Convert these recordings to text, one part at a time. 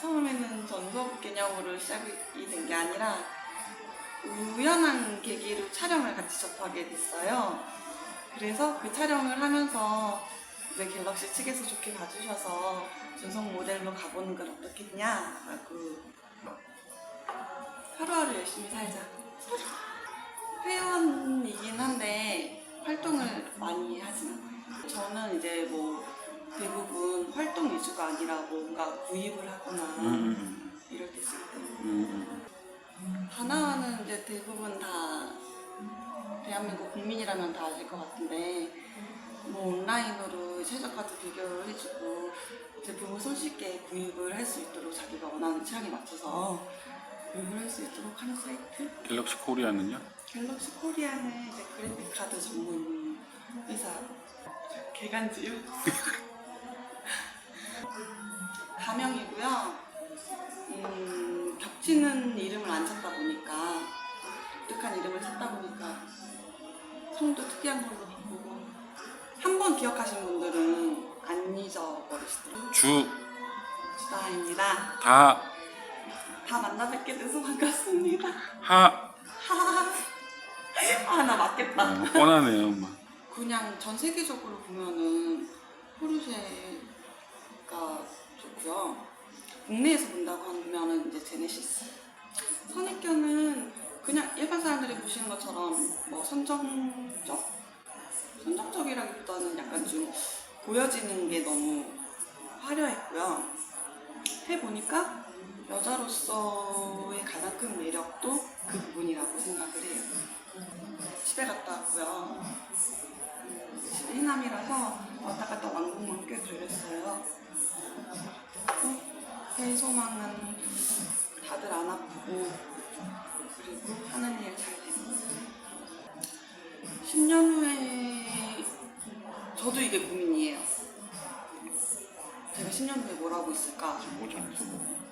처음에는 전속 개념으로 시작이 된 게 아니라 우연한 계기로 촬영을 같이 접하게 됐어요. 그래서 그 촬영을 하면서 이제 갤럭시 측에서 좋게 봐주셔서 전속 모델로 가보는 건 어떻겠냐라고 하루하루 열심히 살자. 회원이긴 한데 활동을 많이 하진 않아요. 저는 이제 뭐 대부분 활동 위주가 아니라 뭔가 구입을 하거나 음, 이럴 때쓸 때. 음, 다나와는 이제 대부분 다 대한민국 국민이라면 다 아실 것 같은데 뭐 온라인으로 최저가도 비교를 해주고 제품을 손쉽게 구입을 할 수 있도록 자기가 원하는 취향에 맞춰서 구입을 할 수 있도록 하는 사이트? 갤럭시 코리아는요? 갤럭시 코리아는 이제 그래픽 카드 전문 회사. 개간지요 가명이고요. 음, 겹치는 이름을 안 찾다 보니까 독특한 이름을 찾다 보니까 성도 특이한 걸로 바꾸고 한 번 기억하신 분들은 안 잊어버리시더라고요 주, 주다입니다. 다, 다 만나 뵙게 돼서 반갑습니다. 하, 아 나 맞겠다. 어, 뻔하네요. 막. 그냥 전 세계적으로 보면은 포르쉐가 좋고요. 국내에서 본다고 하면은 이제 제네시스. 선입견은 그냥 일반 사람들이 보시는 것처럼 뭐 선정적? 선정적이라기보다는 약간 좀 보여지는 게 너무 화려했고요. 해보니까 여자로서의 가장 큰 매력도 그 부분이라고 생각을 해요. 집에 갔다 왔고요. 집이 해남이라서 왔다 갔다 왕복만 꽤 걸렸어요. 어, 배소망은 다들 안 아프고 그리고 하는 일 잘 되고 10년 후에 저도 이게 고민이에요. 제가 10년 후에 뭘 하고 있을까? 뭐 잘해서 뭐.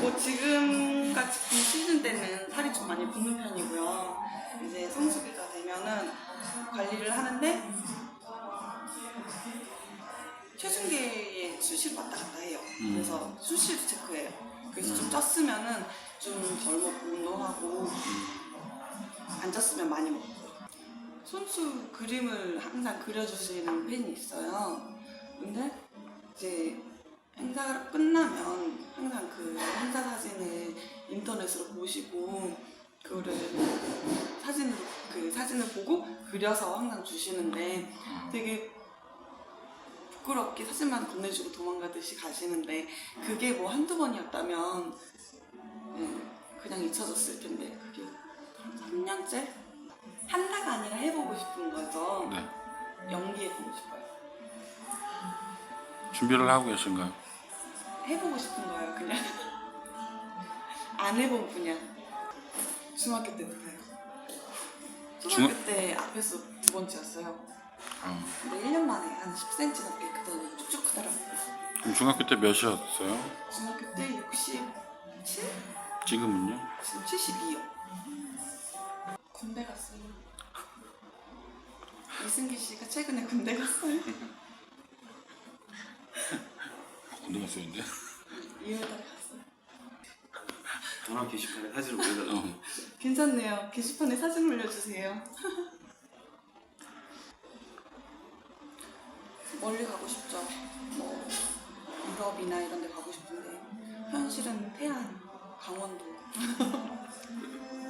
뭐 지금 같이 이 시즌 때는 살이 좀 많이 붙는 편이고요. 이제 성수기가 되면은 관리를 하는데 수시로 왔다 갔다 해요. 음. 그래서 수시로 체크해요. 그래서 좀 쪘으면은 좀 덜 먹고 운동하고 안 쪘으면 많이 먹고 손수 그림을 항상 그려주시는 팬이 있어요. 근데 이제 행사가 끝나면 항상 그 행사 사진을 인터넷으로 보시고 그거를 사진으로 그 사진을 보고 그려서 항상 주시는데 되게 부끄럽게 사진만 건네주고 도망가듯이 가시는데 그게 뭐 한두 번이었다면 네, 그냥 잊혀졌을 텐데 그게 3년째 한다가 아니라 해보고 싶은 거죠. 네. 연기해보고 싶어요. 준비를 하고 계신가요? 해보고 싶은 거예요, 그냥. 안 해본 분야. 중학교 때부터요. 초등학교 때 앞에서 두 번째였어요. 어. 근데 1년 만에 한 10cm 넘게 크더니 쭉쭉 크더라고요. 그럼 중학교 때 몇이었어요? 중학교 때 67? 지금은요? 지금 72요. 군대 갔어요. 이승기 씨가 최근에 군대 갔어요. 군대 갔어요, 근데? 2월달에 갔어요. 전화 게시판에 사진을 보내달라고 어. 괜찮네요. 게시판에 사진 올려주세요. 멀리 가고 싶죠. 뭐 유럽이나 이런 데 가고 싶은데 현실은 태안, 강원도.